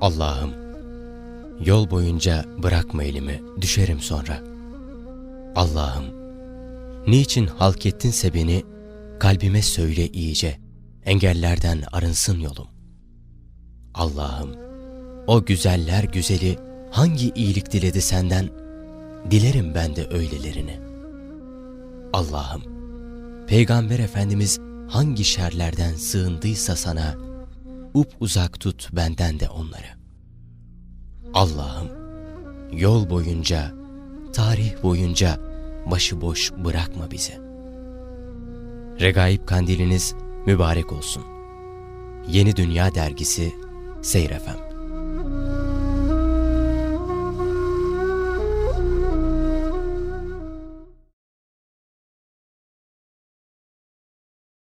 Allah'ım, yol boyunca bırakma elimi, düşerim sonra. Allah'ım, niçin halk ettinse beni, kalbime söyle iyice, engellerden arınsın yolum. Allah'ım, o güzeller güzeli hangi iyilik diledi senden, dilerim ben de öylelerini. Allah'ım, Peygamber Efendimiz hangi şerlerden sığındıysa sana, up uzak tut benden de onları. Allah'ım, yol boyunca, tarih boyunca başıboş bırakma bizi. Regaib kandiliniz mübarek olsun. Yeni Dünya Dergisi Seyir FM